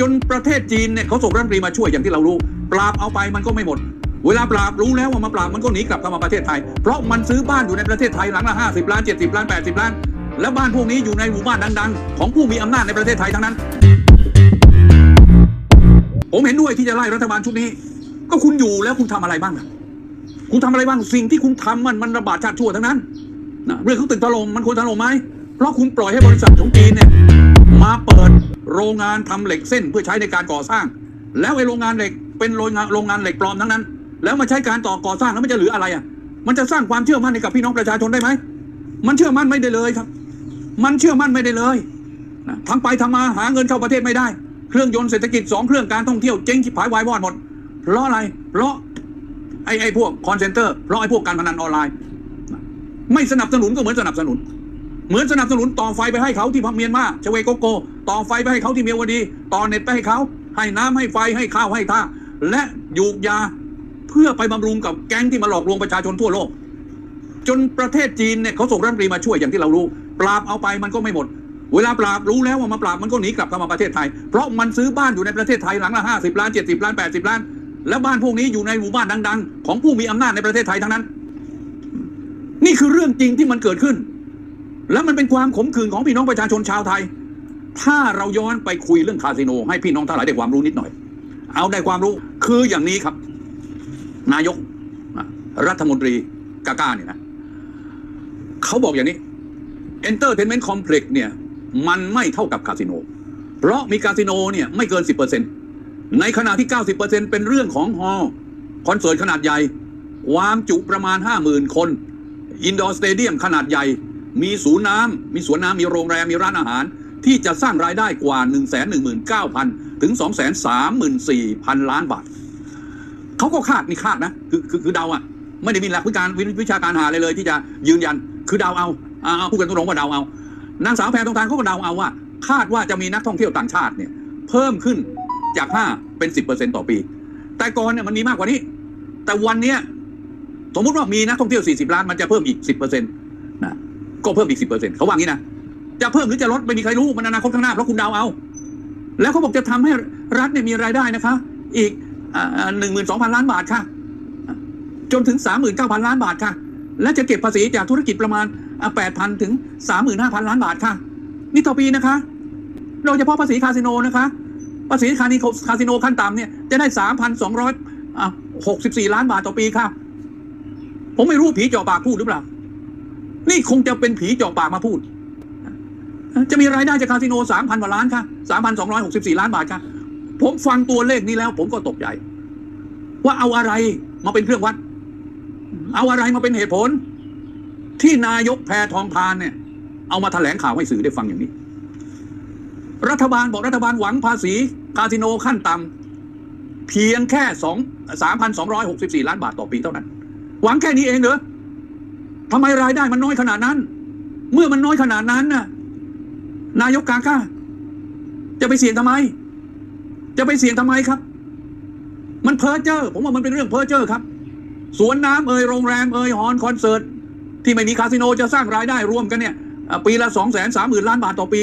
จนประเทศจีนเนี่ยเขาส่งรัฐมนตรีมาช่วยอย่างที่เรารู้ ปราบเอาไปมันก็ไม่หมด เวลาปราบรู้แล้วว่ามาปราบมันก็หนีกลับเข้ามาประเทศไทย เพราะมันซื้อบ้านอยู่ในประเทศไทยหลังละ50ล้าน70ล้าน80ล้าน แล้วบ้านพวกนี้อยู่ในหมู่บ้านดัง ๆ ของผู้มีอำนาจในประเทศไทยทั้งนั้น ผมเห็นด้วยที่จะไล่รัฐบาลชุดนี้ ก็คุณอยู่แล้วคุณทำอะไรบ้างอะคุณทำอะไรบ้างสิ่งที่คุณทำมันมันระบาดชาติชั่วทั้งนั้นนะเรื่องของตึกถล่มมันควรถล่มไหมเพราะคุณปล่อยให้บริษัทของจีนเนี่ยมาเปิด โรงงานทำเหล็กเส้นเพื่อใช้ในการก่อสร้าง แล้วไอ้โรงงานเหล็กเป็นโรงงานโรงงานเหล็กปลอมทั้งนั้น แล้วมาใช้การต่อก่อสร้างแล้วมันจะเหลืออะไรอะ มันจะสร้างความเชื่อมั่นให้กับพี่น้องประชาชนได้ไหมมันเชื่อมั่นไม่ได้เลยครับ มันเชื่อมั่นไม่ได้เลยนะทำไปทำมาหาเงินเข้าประเทศไม่ได้ เครื่องยนต์เศรษฐกิจสองเครื่องการท่องเที่ยวเจ๊งชิบหายวายวอดหมด เพราะอะไร เพราะไอ้ไอ้พวกคอนเซนเตอร์ เพราะไอ้พวกการพนันออนไลน์ ไม่สนับสนุนก็เหมือนสนับสนุน เหมือนสนับสนุนต่อไฟไปให้เขาที่พักเมียนมาชเวโกโก ต่อไฟไปให้เขาที่เมียวดี ต่อเน็ตไปให้เขา ให้น้ำให้ไฟให้ข้าวให้ท่า และยูกยาเพื่อไปบำรุงกับแก๊งที่มาหลอกลวงประชาชนทั่วโลก จนประเทศจีนเนี่ยเขาส่งรัฐมนตรีมาช่วยอย่างที่เรารู้ ปราบเอาไปมันก็ไม่หมด เวลาปราบรู้แล้วว่ามาปราบมันก็หนีกลับเข้ามาประเทศไทย เพราะมันซื้อบ้านอยู่ในประเทศไทยหลังละ50ล้าน70ล้าน80ล้าน แล้วบ้านพวกนี้อยู่ในหมู่บ้านดัง ๆ ของผู้มีอำนาจในประเทศไทยทั้งนั้น นี่คือเรื่องจริงที่มันเกิดขึ้น แล้วมันเป็นความขมขื่นของพี่น้องประชาชนชาวไทย ถ้าเราย้อนไปคุยเรื่องคาสิโน ให้พี่น้องทั้งหลายได้ความรู้นิดหน่อย เอาได้ความรู้คืออย่างนี้ครับ นายกรัฐมนตรีกาก้าเนี่ยนะเขาบอกอย่างนี้ Entertainment Complex เนี่ย มันไม่เท่ากับคาสิโน เพราะมีคาสิโนเนี่ยไม่เกิน 10%ในขณะที่ 90%เป็นเรื่องของฮอล์คอนเสิร์ตขนาดใหญ่ ความจุประมาณ 50,000 คน อินดอร์สเตเดียมขนาดใหญ่ มีศูนย์น้ำมีสวนน้ำมีโรงแรมมีร้านอาหาร ที่จะสร้างรายได้กว่า 119,000 ถึง 234,000 ล้านบาทเขาก็คาดนี่คาดนะ คือคือคือเดาอะไม่ได้มีหลักวิการวิวิชาการหาเลยเลย ที่จะยืนยันคือเดาเอาเอาเอาพูดกันตรงๆว่าเดาเอานางสาวแพรทองทานเขาก็เดาเอาว่า คาดว่าจะมีนักท่องเที่ยวต่างชาติเนี่ย เพิ่มขึ้นจาก 5 เป็น 10%ต่อปี แต่ก่อนเนี่ยมันมีมากกว่านี้ แต่วันเนี้ยสมมติว่ามีนักท่องเที่ยว 40 ล้านมันจะเพิ่มอีก 10%นะ ก็เพิ่มอีก10%เซ็นต์เขาว่างี้นะจะเพิ่มหรือจะลดไม่มีใครรู้มันอนาคตข้างหน้าเพราะคุณดาวเอา แล้วเขาบอกจะทำให้รัฐเนี่ยมีรายได้นะคะ อีกหนึ่งหมื่นสองพันล้านบาทค่ะ จนถึงสามหมื่นเก้าพันล้านบาทค่ะ และจะเก็บภาษีจากธุรกิจประมาณแปดพันถึงสามหมื่นห้าพันล้านบาทค่ะ นี่ต่อปีนะคะโดยเฉพาะภาษีคาสิโนนะคะ ภาษีคานิโคคาสิโนขั้นต่ำเนี่ยจะได้สามพันสองร้อยหกสิบสี่ล้านบาทต่อปีค่ะ ผมไม่รู้ผีเจาะปากพูดหรือเปล่า นี่คงจะเป็นผีเจาะปากมาพูด จะมีรายได้จากคาสิโนสามพันกว่าล้านค่ะสามพันสองร้อยหกสิบสี่ล้านบาทค่ะ ผมฟังตัวเลขนี้แล้ว ผมก็ตกใจ ว่าเอาอะไรมาเป็นเครื่องวัด เอาอะไรมาเป็นเหตุผล ที่นายกแพทองทานเนี่ย เอามาแถลงข่าวให้สื่อได้ฟังอย่างนี้ รัฐบาลบอกรัฐบาลหวังภาษีคาสิโนขั้นต่ำเพียงแค่สองสามพันสองร้อยหกสิบสี่ล้านบาทต่อปีเท่านั้น หวังแค่นี้เองเหรอ ทำไมรายได้มันน้อยขนาดนั้น เมื่อมันน้อยขนาดนั้นน่ะ นายกกาก้า จะไปเสี่ยงทำไม จะไปเสี่ยงทำไมครับ มันเพ้อเจ้อผมว่ามันเป็นเรื่องเพ้อเจ้อครับ สวนน้ำเอ่ยโรงแรมเอ่ยฮอนคอนเสิร์ตที่ไม่มีคาสิโนจะสร้างรายได้รวมกันเนี่ย ปีละสองแสนสามหมื่นล้านบาทต่อปี